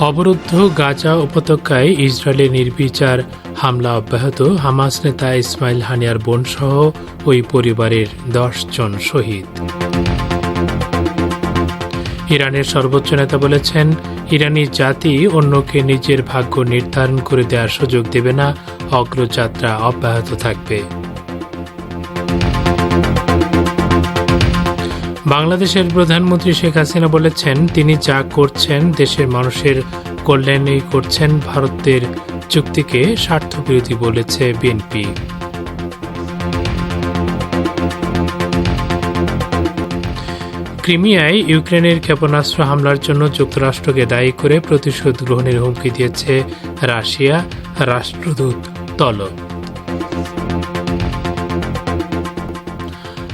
অবরুদ্ধ গাজা উপত্যকায় ইসরায়েলের নির্বিচার হামলা অব্যাহত হামাস নেতা ইসমাইল হানিয়ার বোনসহ ওই পরিবারের দশ জন শহীদ। ইরানের সর্বোচ্চ নেতা বলেছেন, ইরানি জাতি অন্যকে নিজের ভাগ্য নির্ধারণ করে দেওয়ার সুযোগ দেবে না, অগ্রযাত্রা অব্যাহত থাকবে। বাংলাদেশের প্রধানমন্ত্রী শেখ হাসিনা বলেছেন, তিনি যা করছেন দেশের মানুষের কল্যাণেই করছেন ভারতের চুক্তিকে স্বার্থবিরোধী বলেছে বিএনপি। ক্রিমিয়ায় ইউক্রেনের ক্ষেপণাস্ত্র হামলার জন্য যুক্তরাষ্ট্রকে দায়ী করে প্রতিশোধ গ্রহণের হুমকি দিয়েছে রাশিয়া রাষ্ট্রদূত তলব।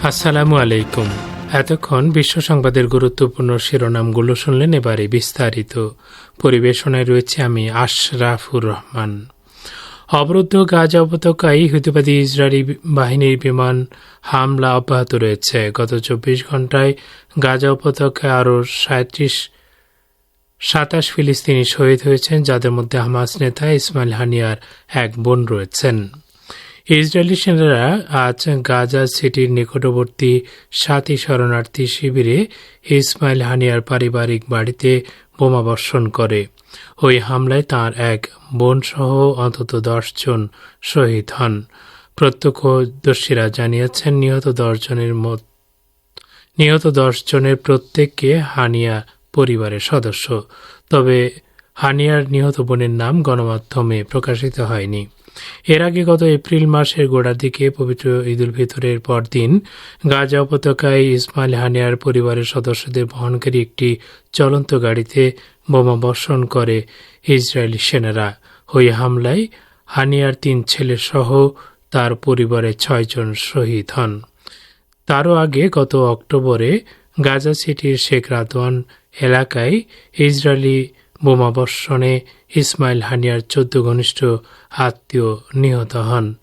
আসসালামু আলাইকুম। এতক্ষণ বিশ্ব সংবাদের গুরুত্বপূর্ণ শিরোনামগুলো শুনলেন এবারে বিস্তারিত। পরিবেশনায় রয়েছে আমি আশরাফুর রহমান। অবরুদ্ধ গাজা উপত্যকায় হুতিবাদী ইসরায়েলি বাহিনীর বিমান হামলা অব্যাহত রয়েছে। গত চব্বিশ ঘন্টায় গাজা উপত্যকায় আরও সাঁত্রিশ, সাতাশ ফিলিস্তিনি শহীদ হয়েছেন, যাদের মধ্যে হামাস নেতা ইসমাইল হানিয়ার এক বোন রয়েছেন। ইসরায়েলি সেনারা আজ গাজা সিটির নিকটবর্তী সাতই শরণার্থী শিবিরে ইসমাইল হানিয়ার পারিবারিক বাড়িতে বোমাবর্ষণ করে। ওই হামলায় তার এক বোনসহ অন্তত জন শহীদ হন। প্রত্যক্ষদর্শীরা জানিয়েছেন, নিহত দশজনের নিহত দশ জনের প্রত্যেককে হানিয়া পরিবারের সদস্য। তবে হানিয়ার নিহত বোনের নাম গণমাধ্যমে প্রকাশিত হয়নি। এর আগে গত এপ্রিল মাসের গোড়ার দিকে পবিত্র ঈদুল ফিতরের পরদিন গাজা উপত্যকায় ইসমাইল হানিয়ার পরিবারের সদস্যদের বহনকারী একটি চলন্ত গাড়িতে বোমা বর্ষণ করে ইসরায়েলি সেনারা। ওই হামলায় হানিয়ার তিন ছেলে সহ তার পরিবারের ছয়জন শহীদ হন। তারও আগে গত অক্টোবরে গাজা সিটির শেখ রাদওয়ান এলাকায় ইসরায়েলি বোমাবর্ষণে ইসমাইল হানিয়ার চোদ্দ ঘনিষ্ঠ আত্মীয় নিহত হন।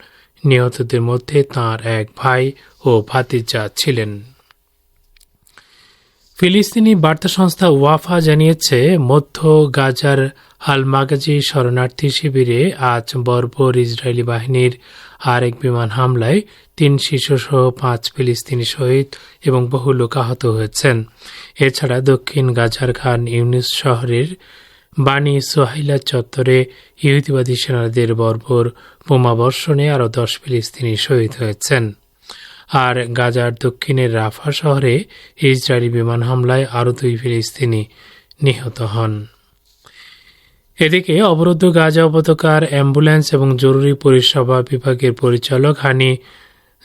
নিহতদের মধ্যে তাঁর এক ভাই ও ভাতিজা ছিলেন। ফিলিস্তিনি বার্তা সংস্থা ওয়াফা জানিয়েছে, মধ্য গাজার আল মাগাজি শরণার্থী শিবিরে আজ বর্বর ইসরায়েলি বাহিনীর আরেক বিমান হামলায় তিন শিশুসহ পাঁচ ফিলিস্তিনি শহীদ এবং বহু লোক আহত হয়েছেন। এছাড়া দক্ষিণ গাজার খান ইউনিস শহরের বাণী সোহাইলা চত্বরে ইহুদিবাদী সেনাদের বর্বর বোমাবর্ষণে আরও দশ ফিলিস্তিনি শহীদ হয়েছেন। আর গাজার দক্ষিণের রাফা শহরে ইসরায়েলি বিমান হামলায় আরও দুই ফিলিস্তিনি নিহত হন। এদিকে অবরুদ্ধ গাজা উপত্যকার অ্যাম্বুলেন্স এবং জরুরি পরিষেবা বিভাগের পরিচালক হানি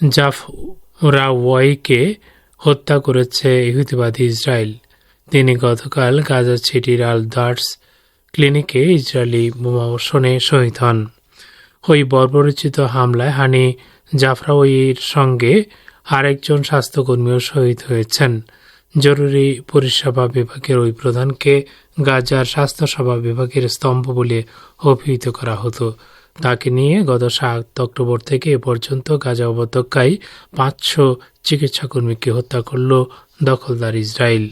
জাফরাওয়াইকে হত্যা করেছে ইহুদিবাদী ইসরায়েল। তিনি গতকাল গাজা সিটির আল দার্স ক্লিনিকে ইসরায়েলি বোমাবর্ষণে শহীদ হন। ওই বর্বরচিত হামলায় হানি জাফরাওয়ির সঙ্গে আরেকজন স্বাস্থ্যকর্মীও শহীদ হয়েছেন। জরুরি পরিষেবা বিভাগের ওই প্রধানকে গাজার স্বাস্থ্যসেবা বিভাগের স্তম্ভ বলে অভিহিত করা হতো। তাকে নিয়ে গত সাত অক্টোবর থেকে এ পর্যন্ত গাজা উপত্যকায় পাঁচশো চিকিৎসাকর্মীকে হত্যা করল দখলদার ইসরায়েল।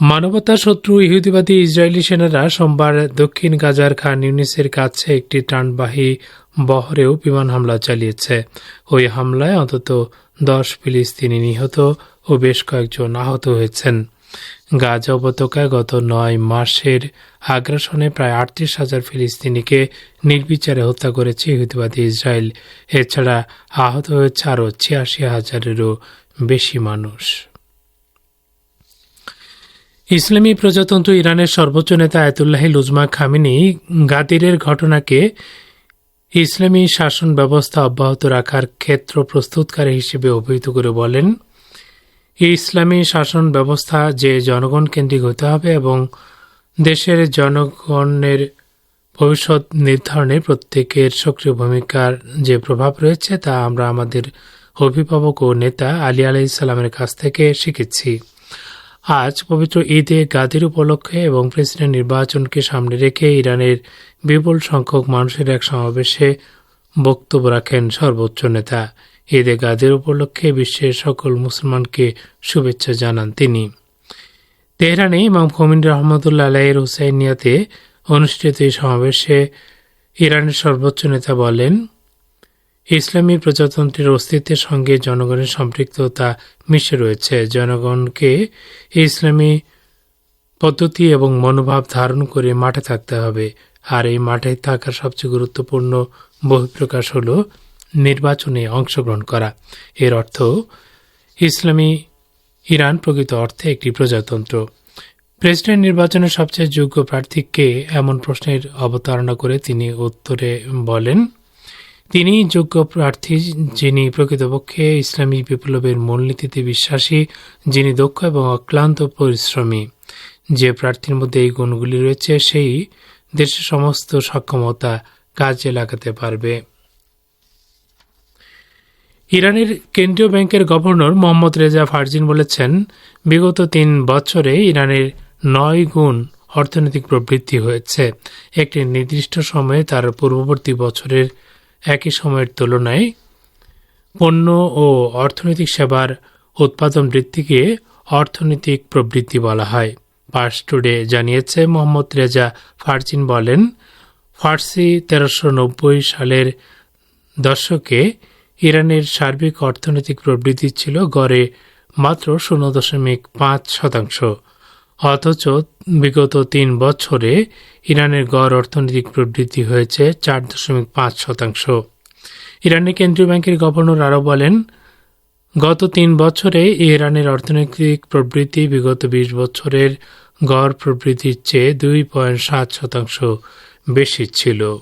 মানবতা শত্রু ইহুদিবাদী ইসরায়েলি সেনারা সোমবার দক্ষিণ গাজার খান ইউনিসের কাছে একটি টানবাহী বহরেও বিমান হামলা চালিয়েছে। ওই হামলায় অন্তত দশ ফিলিস্তিনি নিহত ও বেশ কয়েকজন আহত হয়েছেন। গাজা উপত্যকায় গত নয় মাসের আগ্রাসনে প্রায় আটত্রিশ হাজার ফিলিস্তিনিকে নির্বিচারে হত্যা করেছে ইহুদিবাদী ইসরায়েল। এছাড়া আহত হয়েছে আরও ছিয়াশি হাজারেরও বেশি মানুষ। ইসলামী প্রজাতন্ত্র ইরানের সর্বোচ্চ নেতা আয়তুল্লাহ লুজমা খামিনি গাদিরের ঘটনাকে ইসলামী শাসন ব্যবস্থা অব্যাহত রাখার ক্ষেত্র প্রস্তুতকারী হিসেবে অভিহিত করে বলেন, ইসলামী শাসন ব্যবস্থা যে জনগণ কেন্দ্রিক হতে হবে এবং দেশের জনগণের ভবিষ্যৎ নির্ধারণে প্রত্যেকের সক্রিয় ভূমিকার যে প্রভাব রয়েছে তা আমরা আমাদের অভিভাবক ও নেতা আলী আলাইসাল্লামের কাছ থেকে শিখেছি। আজ পবিত্র ঈদে গাদির উপলক্ষে এবং প্রেসিডেন্ট নির্বাচনকে সামনে রেখে ইরানের বিপুল সংখ্যক মানুষের এক সমাবেশে বক্তব্য রাখেন সর্বোচ্চ নেতা। ঈদে গাদির উপলক্ষে বিশ্বের সকল মুসলমানকে শুভেচ্ছা জানান তিনি। তেহরানে ইমাম খমিন রহমতুল্লাহ আলাইয়ের হুসাইনিয়াতে অনুষ্ঠিত এই সমাবেশে ইরানের সর্বোচ্চ নেতা বলেন ইসলামী প্রজাতন্ত্রের অস্তিত্বের সঙ্গে জনগণের সম্পৃক্ততা মিশে রয়েছে। জনগণকে ইসলামী পদ্ধতি এবং মনোভাব ধারণ করে মাঠে থাকতে হবে। আর এই মাঠে থাকার সবচেয়ে গুরুত্বপূর্ণ বহিঃপ্রকাশ হল নির্বাচনে অংশগ্রহণ করা। এর অর্থ, ইসলামী ইরান প্রকৃত অর্থে একটি প্রজাতন্ত্র। প্রেসিডেন্ট নির্বাচনের সবচেয়ে যোগ্য প্রার্থীকে এমন প্রশ্নের অবতারণা করে তিনি উত্তরে বলেন তিনি যোগ্য প্রার্থী যিনি প্রকৃতপক্ষে ইসলামী বিপ্লবের মূলনীতিতে বিশ্বাসী, যিনি দক্ষ এবং অক্লান্ত পরিশ্রমী। যে প্রার্থীর মধ্যে এই গুণগুলি রয়েছে, সেই দেশের সমস্ত সক্ষমতা কাজে লাগাতে পারবে। ইরানের কেন্দ্রীয় ব্যাংকের গভর্নর মোহাম্মদ রেজা ফারজিন বলেছেন, বিগত তিন বছরে ইরানের নয় গুণ অর্থনৈতিক প্রবৃদ্ধি হয়েছে। একটি নির্দিষ্ট সময়ে তার পূর্ববর্তী বছরের একই সময়ের তুলনায় পণ্য ও অর্থনৈতিক সেবার উৎপাদন বৃদ্ধিকে অর্থনৈতিক প্রবৃদ্ধি বলা হয়। পার্স টুডে জানিয়েছে মোহাম্মদ রেজা ফারজিন বলেন, ফার্সি তেরোশো নব্বই সালের দশকে ইরানের সার্বিক অর্থনৈতিক প্রবৃদ্ধি ছিল গড়ে মাত্র শূন্য দশমিক পাঁচ শতাংশ। অথচ বিগত তিন বছরে ইরানের গড় অর্থনৈতিক প্রবৃদ্ধি হয়েছে চার দশমিক পাঁচ শতাংশ। ইরানের কেন্দ্রীয় ব্যাংকের গভর্নর আরও বলেন, গত তিন বছরে ইরানের অর্থনৈতিক প্রবৃদ্ধি বিগত বিশ বছরের গড় প্রবৃদ্ধির চেয়ে দুই পয়েন্ট সাত শতাংশ বেশি ছিল।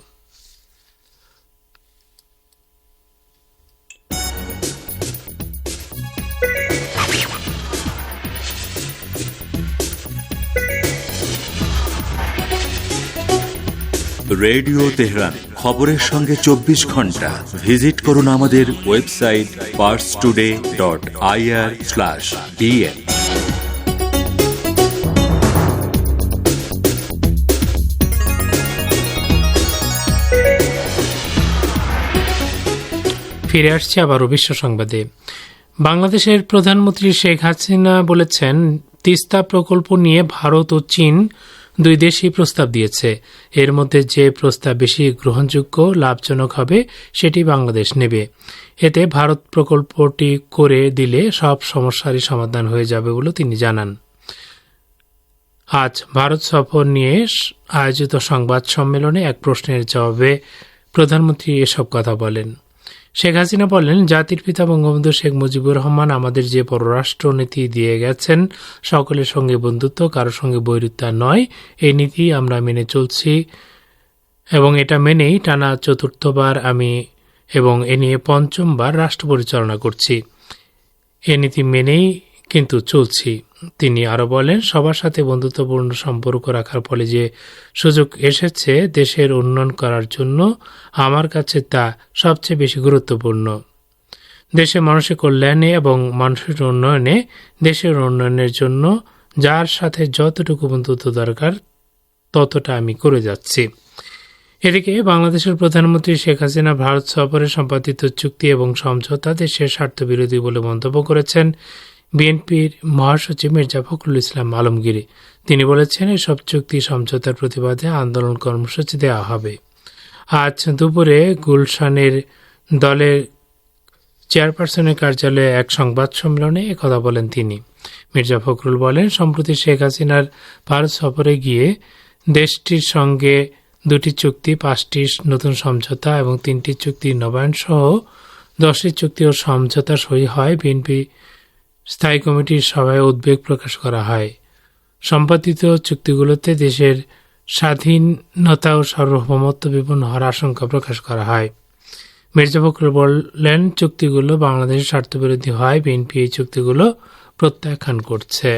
রেডিও তেহরান, খবরের সঙ্গে চব্বিশ ঘণ্টা। ভিজিট করুন আমাদের website Pars today dot IR slash ফিরে আসছে আবারও বিশ্ব সংবাদে। বাংলাদেশের প্রধানমন্ত্রী শেখ হাসিনা বলেছেন, তিস্তা প্রকল্প নিয়ে ভারত ও চীন দুই দেশই প্রস্তাব দিয়েছে। এর মধ্যে যে প্রস্তাব বেশি গ্রহণযোগ্য, লাভজনক হবে, সেটি বাংলাদেশ নেবে। এতে ভারত প্রকল্পটি করে দিলে সব সমস্যারই সমাধান হয়ে যাবে বলে তিনি জানান। আজ ভারত সফর নিয়ে আয়োজিত সংবাদ সম্মেলনে এক প্রশ্নের জবাবে প্রধানমন্ত্রী এসব কথা বলেন। শেখ হাসিনা বলেন, জাতির পিতা বঙ্গবন্ধু শেখ মুজিবুর রহমান আমাদের যে পররাষ্ট্র নীতি দিয়ে গেছেন, সকলের সঙ্গে বন্ধুত্ব, কারোর সঙ্গে বৈরিতা নয়। এই নীতি আমরা মেনে চলছি এবং এটা মেনেই টানা চতুর্থবার আমি এবং এ নিয়ে পঞ্চমবার রাষ্ট্র পরিচালনা করছি। এ নীতি মেনেই কিন্তু চলছি। তিনি আরও বলেন, সবার সাথে বন্ধুত্বপূর্ণ সম্পর্ক রাখার ফলে যে সুযোগ এসেছে দেশের উন্নয়ন করার জন্য আমার কাছে তা সবচেয়ে বেশি গুরুত্বপূর্ণ। দেশের মানুষের কল্যাণে এবং মানুষের উন্নয়নে, দেশের উন্নয়নের জন্য যার সাথে যতটুকু বন্ধুত্ব দরকার, ততটা আমি করে যাচ্ছি। এদিকে বাংলাদেশের প্রধানমন্ত্রী শেখ হাসিনা ভারত সফরে সম্পাদিত চুক্তি এবং সমঝোতা দেশের স্বার্থবিরোধী বলে মন্তব্য করেছেন। বিএনপির মহাসচিব মির্জা ফখরুল ইসলাম আলমগীর। তিনি বলেছেন, এসব চুক্তি সমঝোতার প্রতিবাদে আন্দোলন কর্মসূচি দেওয়া হবে। আজ দুপুরে গুলশানের দলের চেয়ারপারসনের কার্যালয়ে এক সংবাদ সম্মেলনে একথা বলেন তিনি। মির্জা ফখরুল বলেন, সম্প্রতি শেখ হাসিনার ভারত সফরে গিয়ে দেশটির সঙ্গে দুটি চুক্তি, পাঁচটি নতুন সমঝোতা এবং তিনটি চুক্তি নবায়ন সহ দশটি চুক্তি ও সমঝোতা সই হয়। বিএনপি স্থায়ী কমিটির সভায় উদ্বেগ প্রকাশ করা হয়। সম্পাদিত চুক্তিগুলোতে দেশের স্বাধীনতা ও সার্বভৌমত্ব বিপন্ন হওয়ার আশঙ্কা প্রকাশ করা হয়। মির্জা ফখরুল বললেন, চুক্তিগুলো বাংলাদেশের স্বার্থবিরোধী হয়, বিএনপি এই চুক্তিগুলো প্রত্যাখ্যান করছে।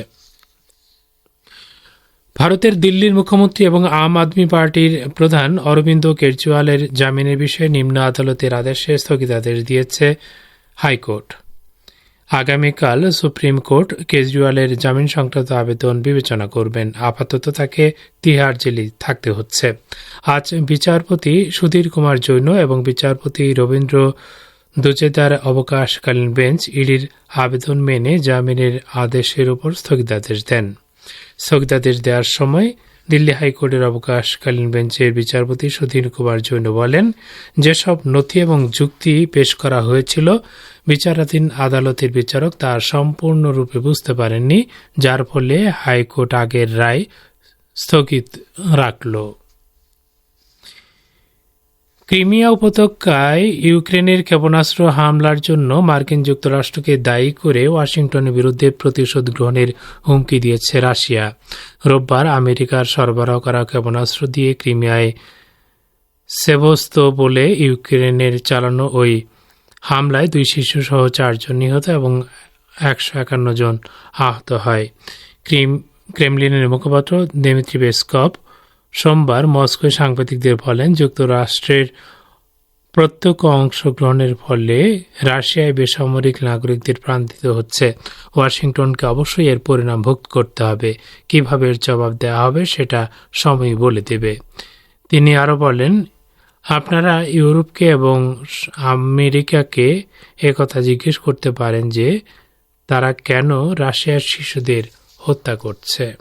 ভারতের দিল্লির মুখ্যমন্ত্রী এবং আম আদমি পার্টির প্রধান অরবিন্দ কেজরিওয়ালের জামিনের বিষয়ে নিম্ন আদালতের আদেশে স্থগিতাদেশ দিয়েছে হাইকোর্ট। আগামীকাল সুপ্রিম কোর্ট কেজরিওয়ালের জামিন সংক্রান্ত আবেদন বিবেচনা করবেন। আপাতত তাকে তিহার জেলে থাকতে হচ্ছে। আজ বিচারপতি সুধীর কুমার জৈন এবং বিচারপতি রবীন্দ্র দুজেদার অবকাশকালীন বেঞ্চ ইডির আবেদন মেনে জামিনের আদেশের উপর স্থগিতাদেশ দেন। স্থগিতাদেশ দেওয়ার সময় দিল্লি হাইকোর্টের অবকাশকালীন বেঞ্চের বিচারপতি সুধীর কুমার জৈন বলেন, যেসব নথি এবং যুক্তি পেশ করা হয়েছিল, বিচারাধীন আদালতের বিচারক তা সম্পূর্ণরূপে বুঝতে পারেননি, যার ফলে হাইকোর্ট আগের রায় স্থগিত রাখল। ক্রিমিয়া উপত্যকায় ইউক্রেনের ক্ষেপণাস্ত্র হামলার জন্য মার্কিন যুক্তরাষ্ট্রকে দায়ী করে ওয়াশিংটনের বিরুদ্ধে প্রতিশোধ গ্রহণের হুমকি দিয়েছে রাশিয়া। রোববার আমেরিকার সরবরাহ করা ক্ষেপণাস্ত্র দিয়ে ক্রিমিয়ায় সেবস্ত বলে ইউক্রেনের চালানো ওই হামলায় দুই শিশু সহ চারজন নিহত এবং একশো একান্ন জন আহত হয়। ক্রিম, ক্রেমলিনের মুখপাত্র দেমিত্রি পেসকপ সোমবার মস্কোয় সাংবাদিকদের বলেন, যুক্তরাষ্ট্রের প্রত্যক্ষ অংশগ্রহণের ফলে রাশিয়ায় বেসামরিক নাগরিকদের প্রাণ দিতে হচ্ছে। ওয়াশিংটনকে অবশ্যই এর পরিণাম ভোগ করতে হবে। কীভাবে এর জবাব দেওয়া হবে সেটা সময় বলে দেবে। তিনি আরও বলেন, আপনারা ইউরোপকে এবং আমেরিকাকে একথা জিজ্ঞেস করতে পারেন যে তারা কেন রাশিয়ার শিশুদের হত্যা করছে।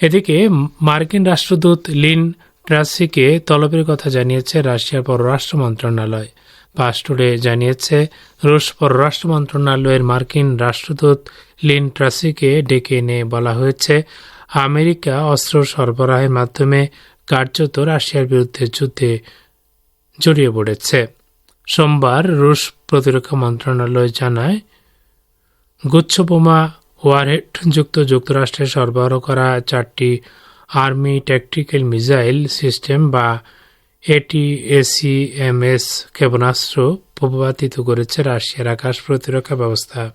এদিকে মার্কিন রাষ্ট্রদূত লিন ট্রাসিকে তলবের কথা জানিয়েছে রাশিয়ার পররাষ্ট্র মন্ত্রণালয়। পাস্টুরে জানিয়েছে, রুশ পররাষ্ট্র মন্ত্রণালয়ের মার্কিন রাষ্ট্রদূত লিন ট্রাসিকে ডেকে এনে বলা হয়েছে, আমেরিকা অস্ত্র সরবরাহের মাধ্যমে কার্যত রাশিয়ার বিরুদ্ধে যুদ্ধে জড়িয়ে পড়েছে। সোমবার রুশ প্রতিরক্ষা মন্ত্রণালয় জানায় গুচ্ছবোমা ওয়ারহেড যুক্ত যুক্তরাষ্ট্রের সরবরাহ করা চারটি আর্মি ট্যাকটিক্যাল মিসাইল সিস্টেম বা এটিএসিএমএস ক্ষেপণাস্ত্র পূর্বাতিত করেছে রাশিয়ার আকাশ প্রতিরক্ষা ব্যবস্থা।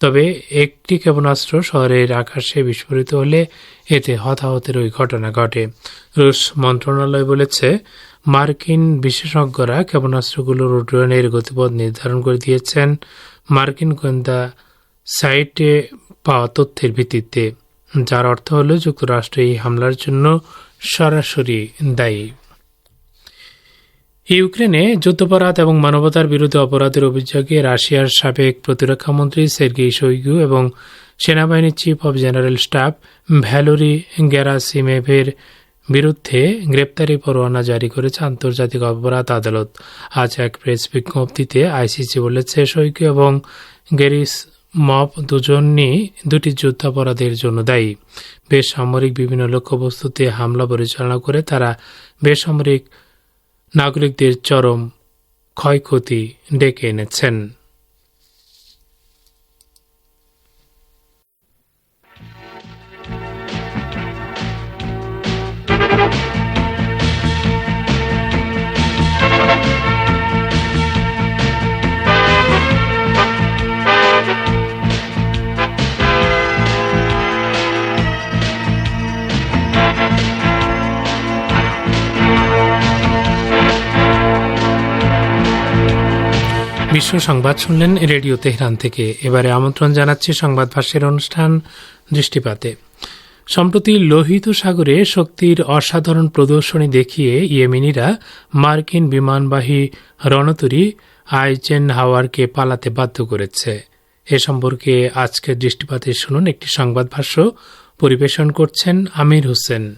তবে একটি ক্ষেপণাস্ত্র শহরের আকাশে বিস্ফোরিত হলে এতে হতাহতের ওই ঘটনা ঘটে। রুশ মন্ত্রণালয় বলেছে, মার্কিন বিশেষজ্ঞরা ক্ষেপণাস্ত্রগুলোর উড্ডয়নের গতিপথ নির্ধারণ করে দিয়েছেন। মার্কিন গোয়েন্দা সাইটে পাওয়া তথ্যের ভিত্তিতে, যার অর্থ হল যুক্তরাষ্ট্র এই হামলার জন্য সরাসরি দায়ী। ইউক্রেনে যুদ্ধাপরাধ এবং মানবতার বিরুদ্ধে অপরাধের অভিযোগে রাশিয়ার সাবেক প্রতিরক্ষামন্ত্রী সের্গেই শৈগু এবং সেনাবাহিনীর chief of general staff Valery গ্যারাসিমেভের বিরুদ্ধে গ্রেপ্তারি পরোয়ানা জারি করেছে আন্তর্জাতিক অপরাধ আদালত। আজ এক প্রেস বিজ্ঞপ্তিতে আইসিসি বলেছে শৈকু এবং গেরিস মব দুজনই দুটি যুদ্ধাপরাধের জন্য দায়ী। বেসামরিক বিভিন্ন লক্ষ্যবস্তুতে হামলা পরিচালনা করে তারা বেসামরিক নাগরিকদের চরম ক্ষয়ক্ষতি ডেকে এনেছেন। সংবাদ শুনলেন রেডিও তেহরান থেকে। এবারে আমন্ত্রণ জানাচ্ছি সংবাদ ভাষ্যের অনুষ্ঠান দৃষ্টিপাতে। সম্প্রতি লোহিত সাগরে শক্তির অসাধারণ প্রদর্শনী দেখিয়ে ইয়েমেনিরা মার্কিন বিমানবাহী রণতরী আইজেন হাওয়ারকে পালাতে বাধ্য করেছে। এ সম্পর্কে আজকের দৃষ্টিপাতে শুনুন একটি সংবাদ ভাষ্য পরিবেশন করছেন আমির হোসেন।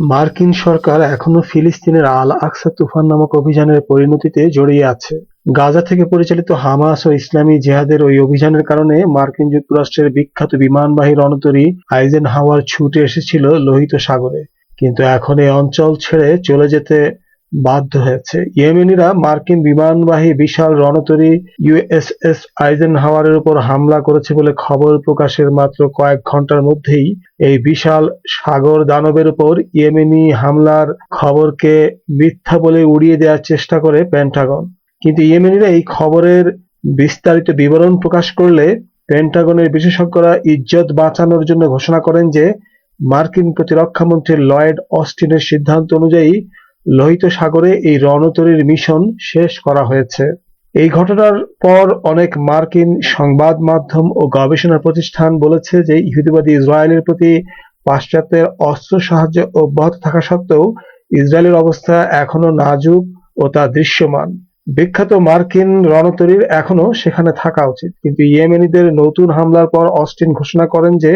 মার্কিন সরকার এখনও ফিলিস্তিনের আল আকসা তুফান নামক অভিযানের পরিণতিতে জড়িয়ে আছে। গাজা থেকে পরিচালিত হামাস ও ইসলামী জেহাদের ওই অভিযানের কারণে মার্কিন যুক্তরাষ্ট্রের বিখ্যাত বিমানবাহী রণতরী আইজেন হাওয়ার ছুটে এসেছিল লোহিত সাগরে। কিন্তু এখন এই অঞ্চল ছেড়ে চলে যেতে বাধ্য হয়েছে। ইয়েমেনিরা মার্কিন বিমানবাহী বিশাল রণতরী ইউএসএস আইজেন হাওয়ারের উপর হামলা করেছে বলে খবর প্রকাশের মাত্র কয়েক ঘণ্টার মধ্যেই এই বিশাল সাগর দানবের উপর ইয়েমেনি হামলার খবরকে মিথ্যা বলে উড়িয়ে দেওয়ার চেষ্টা করে পেন্টাগন। কিন্তু ইয়েমেনিরা এই খবরের বিস্তারিত বিবরণ প্রকাশ করলে পেন্টাগনের বিশেষজ্ঞরা ইজ্জত বাঁচানোর জন্য ঘোষণা করেন যে মার্কিন প্রতিরক্ষা মন্ত্রী লয়েড অস্টিনের সিদ্ধান্ত অনুযায়ী লোহিত সাগরে এই রণতরীর মিশন শেষ করা হয়েছে। এই ঘটনার পর অনেক মার্কিন সংবাদ মাধ্যম ও গবেষণা প্রতিষ্ঠান বলেছে যে ইহুদিবাদী ইসরায়েলের প্রতি পাশ্চাত্যের অস্ত্র সাহায্য অব্যাহত থাকা সত্ত্বেও ইসরায়েলের অবস্থা এখনও নাজুক ও তা দৃশ্যমান। বিখ্যাত মার্কিন রণতরীর এখনও সেখানে থাকা উচিত। কিন্তু ইয়েমেনিদের নতুন হামলার পর অস্টিন ঘোষণা করেন যে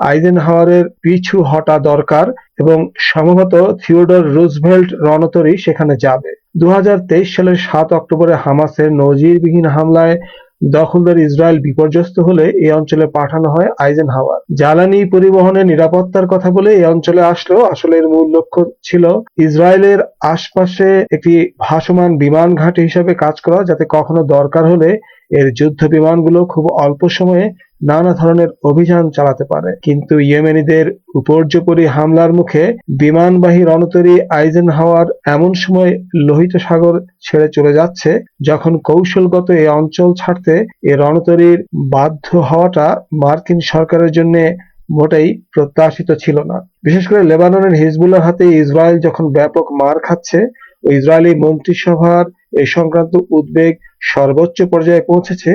আইজেনহাওয়ারের পিছু হটা দরকার এবং সম্ভবত থিওডর রুজভেল্ট রণতরী সেখানে যাবে। দু হাজার তেইশ সালের সাত অক্টোবরে হামাসের নজিরবিহীন হামলায় দখলদার ইসরায়েল বিপর্যস্ত হলে এ অঞ্চলে পাঠানো হয় আইজেন হাওয়ার জ্বালানি পরিবহনের নিরাপত্তার কথা বলে এ অঞ্চলে আসলো আসলে এর মূল লক্ষ্য ছিল ইসরায়েলের আশপাশে একটি ভাসমান বিমান ঘাঁটি হিসাবে কাজ করা, যাতে কখনো দরকার হলে এর যুদ্ধ বিমানগুলো খুব অল্প সময়ে নানা ধরনের অভিযান চালাতে পারে। কিন্তু ইয়েমেনিদের উপর্যুপরি হামলার মুখে বিমানবাহী রণতরী আইজেন হাওয়ার এমন সময় লোহিত সাগর ছেড়ে চলে যাচ্ছে, যখন কৌশলগত এই অঞ্চল ছাড়তে এ রণতরীর বাধ্য হওয়াটা মার্কিন সরকারের জন্য মোটেই প্রত্যাশিত ছিল না। বিশেষ করে লেবাননের হিজবুল্লার হাতে ইসরায়েল যখন ব্যাপক মার খাচ্ছে, ইসরায়েলি মন্ত্রিসভার এ সংক্রান্ত উদ্বেগ সর্বোচ্চ পর্যায়ে পৌঁছেছে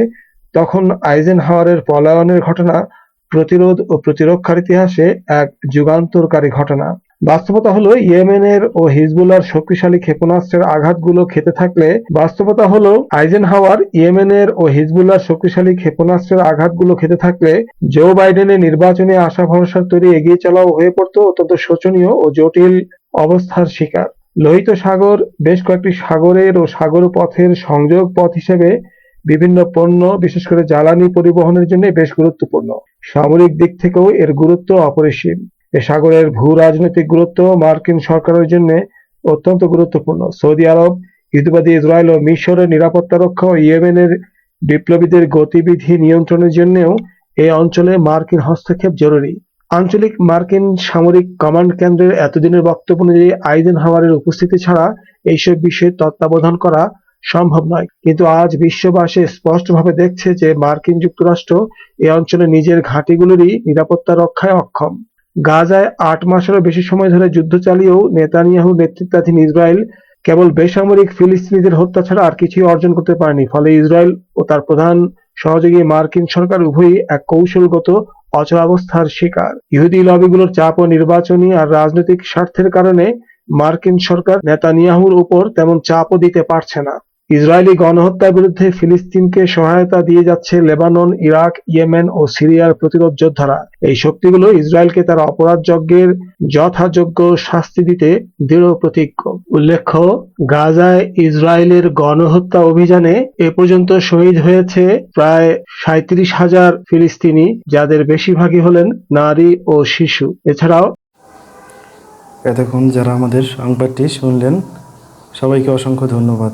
তখন আইজেনহাওয়ারের পলায়নের ঘটনা, প্রতিরোধ ও প্রতিরক্ষার ইতিহাসে এক যুগান্তরকারী ঘটনা। বাস্তবতা হলো, ইয়েমেনের ও হিজবুল্লার শক্তিশালী ক্ষেপণাস্ত্রের আঘাতগুলো খেতে থাকলে বাস্তবতা হলো আইজেন আইজেনহাওয়ার, ইয়েমেনের ও হিজবুল্লার শক্তিশালী ক্ষেপণাস্ত্রের আঘাতগুলো খেতে থাকলে জো বাইডেনের নির্বাচনী আশা ভরসার তৈরি এগিয়ে চলাও হয়ে পড়তো অত্যন্ত শোচনীয় ও জটিল অবস্থার শিকার। লোহিত সাগর বেশ কয়েকটি সাগরের ও সাগর পথের সংযোগ পথ হিসেবে বিভিন্ন পণ্য, বিশেষ করে জ্বালানি পরিবহনের জন্য বেশ গুরুত্বপূর্ণ। সামরিক দিক থেকেও এর গুরুত্ব অপরিসীম। এ সাগরের ভূ রাজনৈতিক গুরুত্ব মার্কিন সরকারের জন্য অত্যন্ত গুরুত্বপূর্ণ। সৌদি আরব ইহুদিবাদী ইসরায়েল ও মিশরের নিরাপত্তা রক্ষা ও ইয়েমেনের বিপ্লবীদের গতিবিধি নিয়ন্ত্রণের জন্যও এই অঞ্চলে মার্কিন হস্তক্ষেপ জরুরি। আঞ্চলিক মার্কিন সামরিক কমান্ড কেন্দ্রের এতদিনের বক্তব্য অনুযায়ী আইজেন হাওয়ারের উপস্থিতি ছাড়া এইসব বিষয়ে তত্ত্বাবধান করা সম্ভব নয়। কিন্তু আজ বিশ্ববাসী স্পষ্টভাবে দেখছে যে মার্কিন যুক্তরাষ্ট্র এই অঞ্চলে নিজের ঘাঁটিগুলোরই নিরাপত্তা রক্ষায় অক্ষম। গাজায় আট মাসেরও বেশি সময় ধরে যুদ্ধ চালিয়েও নেতানিয়াহু নেতৃত্বাধীন ইসরায়েল কেবল বেসামরিক ফিলিস্তিনিদের হত্যা ছাড়া আর কিছুই অর্জন করতে পারেনি। ফলে ইসরায়েল ও তার প্রধান সহযোগী মার্কিন সরকার উভয়ই এক কৌশলগত অচলাবস্থার শিকার। ইহুদি লবিগুলোর চাপ ও নির্বাচনী আর রাজনৈতিক স্বার্থের কারণে মার্কিন সরকার নেতানিয়াহুর উপর তেমন চাপও দিতে পারছে না। ইসরায়েলি গণহত্যার বিরুদ্ধে ফিলিস্তিনকে সহায়তা দিয়ে যাচ্ছে লেবানন, ইরাক, ইয়েমেন ও সিরিয়ার প্রতিরোধ যোদ্ধারা। এই শক্তিগুলো ইসরায়েলকে তার অপরাধ যজ্ঞের যথাযোগ্য শাস্তি দিতে দৃঢ় প্রতিজ্ঞ উল্লেখ্য, গাজায় ইসরায়েলের গণহত্যা অভিযানে এ পর্যন্ত শহীদ হয়েছে প্রায় সাঁত্রিশ হাজার ফিলিস্তিনি, যাদের বেশিরভাগই হলেন নারী ও শিশু। এছাড়াও এতক্ষণ যারা আমাদের সংবাদটি শুনলেন, সবাইকে অসংখ্য ধন্যবাদ।